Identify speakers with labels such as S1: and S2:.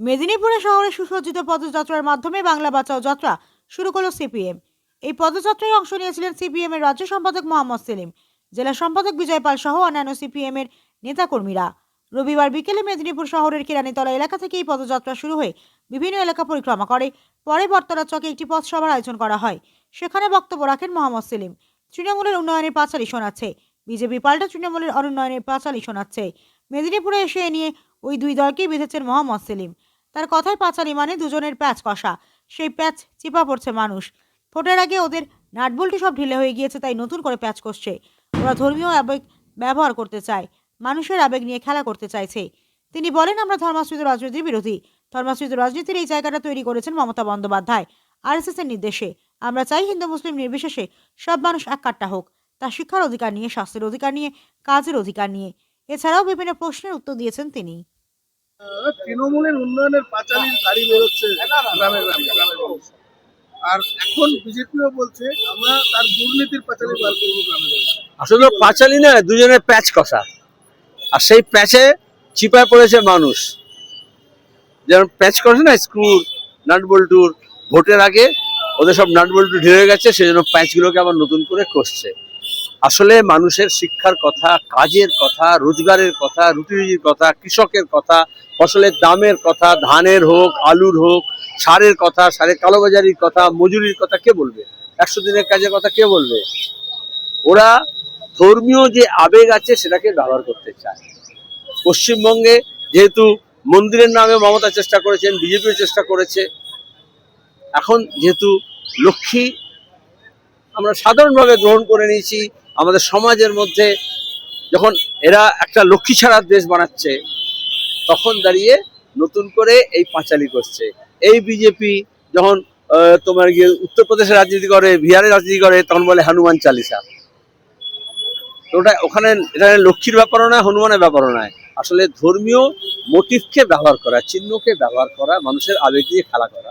S1: মেদিনীপুরে শহরে সুসজ্জিত পদযাত্রার মাধ্যমে বাংলা বাঁচাও যাত্রা শুরু করল সিপিএম। এই পদযাত্রায় অংশ নিয়েছিলেন সিপিএম এর রাজ্য সম্পাদক মোহাম্মদ সেলিম, জেলা সম্পাদক বিজয় পাল সহ অন্যান্য সিপিএম এর নেতাকর্মীরা। রবিবার বিকেলে মেদিনীপুর শহরের কিরানীতলা এলাকা থেকে এই পদযাত্রা শুরু হয়ে বিভিন্ন এলাকা পরিক্রমা করে। পরে বর্তলা চকে একটি পথসভার আয়োজন করা হয়। সেখানে বক্তব্য রাখেন মোহাম্মদ সেলিম। তৃণমূলের উন্নয়নের পাঁচালি শোনাচ্ছে। বিজেপি পাল্টা তৃণমূলের অনুন্নয়নের পাঁচালি শোনাচ্ছে। মেদিনীপুরে এসে এ নিয়ে ওই দুই দলকেই বেঁধেছেন মোহাম্মদ সেলিম। তার কথায় পাঁচালি মানে দুজনের প্যাচ কষা। সেই প্যাচ চিপা পড়ছে মানুষ। ফোটের আগে ওদের নাটবল্টু সব ঢিলে হয়ে গিয়েছে, তাই নতুন করে প্যাচ কষছে। ওরা ধর্মীয় আবেগ ব্যবহার করতে চায়, মানুষের আবেগ নিয়ে খেলা করতে চাইছে। তিনি বলেন, আমরা ধর্মাশ্রিত রাজনীতির বিরোধী। ধর্মাশ্রিত রাজনীতির এই জায়গাটা তৈরি করেছেন মমতা বন্দ্যোপাধ্যায় আরএসএস এর নির্দেশে। আমরা চাই হিন্দু মুসলিম নির্বিশেষে সব মানুষ এক কাট্টা হোক। তা শিক্ষার অধিকার নিয়ে, স্বাস্থ্যের অধিকার নিয়ে, কাজের অধিকার নিয়ে। এছাড়াও বিভিন্ন প্রশ্নের উত্তর দিয়েছেন তিনি।
S2: তৃণমূলের উন্নয়নের পাঁচালির গাড়ি বেরোচ্ছে গ্রামে গ্রামে। আর এখন বিজেপিও বলছে, আমরা তার দুর্নীতির পাঁচালি বার করব গ্রামে।
S3: আসলে পাঁচালি না, দুজনের প্যাচ কষা আর সেই প্যাচে চিপায় পড়েছে মানুষ যেমন প্যাচ কষে না, স্ক্রুর, নাট বল্টুর, ভোটের আগে ওদের সব নাট বল্টু ঢেলে গেছে সেই জন্য প্যাচগুলোকে আবার নতুন করে কষছে আসলে মানুষের শিক্ষার কথা, কাজের কথা, রোজগারের কথা রুটি রুজির কথা, কৃষকের কথা, ফসলের দামের কথা, ধানের হোক, আলুর হোক, সারের কথা, সারের কালোবাজারির কথা, মজুরির কথা কে বলবে? একশো দিনের কাজের কথা কে বলবে? ওরা ধর্মীয় যে আবেগ আছে সেটাকে ব্যবহার করতে চায়। পশ্চিমবঙ্গে যেহেতু মন্দিরের নামে মমতা চেষ্টা করেছেন, বিজেপিও চেষ্টা করেছে, এখন যেহেতু লক্ষ্মী আমরা সাধারণভাবে গ্রহণ করে নিয়েছি আমাদের সমাজের মধ্যে যখন এরা একটা লক্ষ্মী ছাড়ার দেশ বানাচ্ছে, তখন দাঁড়িয়ে নতুন করে এই পাঁচালি করছে। এই বিজেপি যখন তোমার গিয়ে উত্তরপ্রদেশে রাজনীতি করে, বিহারে রাজনীতি করে, তখন বলে হনুমান চালিসা। ওটা ওখানে, এটা লক্ষ্মীর ব্যাপারও নয়, হনুমানের ব্যাপারও নয়। আসলে ধর্মীয় মোটিভকে ব্যবহার করা, চিহ্নকে ব্যবহার করা, মানুষের আবেগ দিয়ে খেলা করা।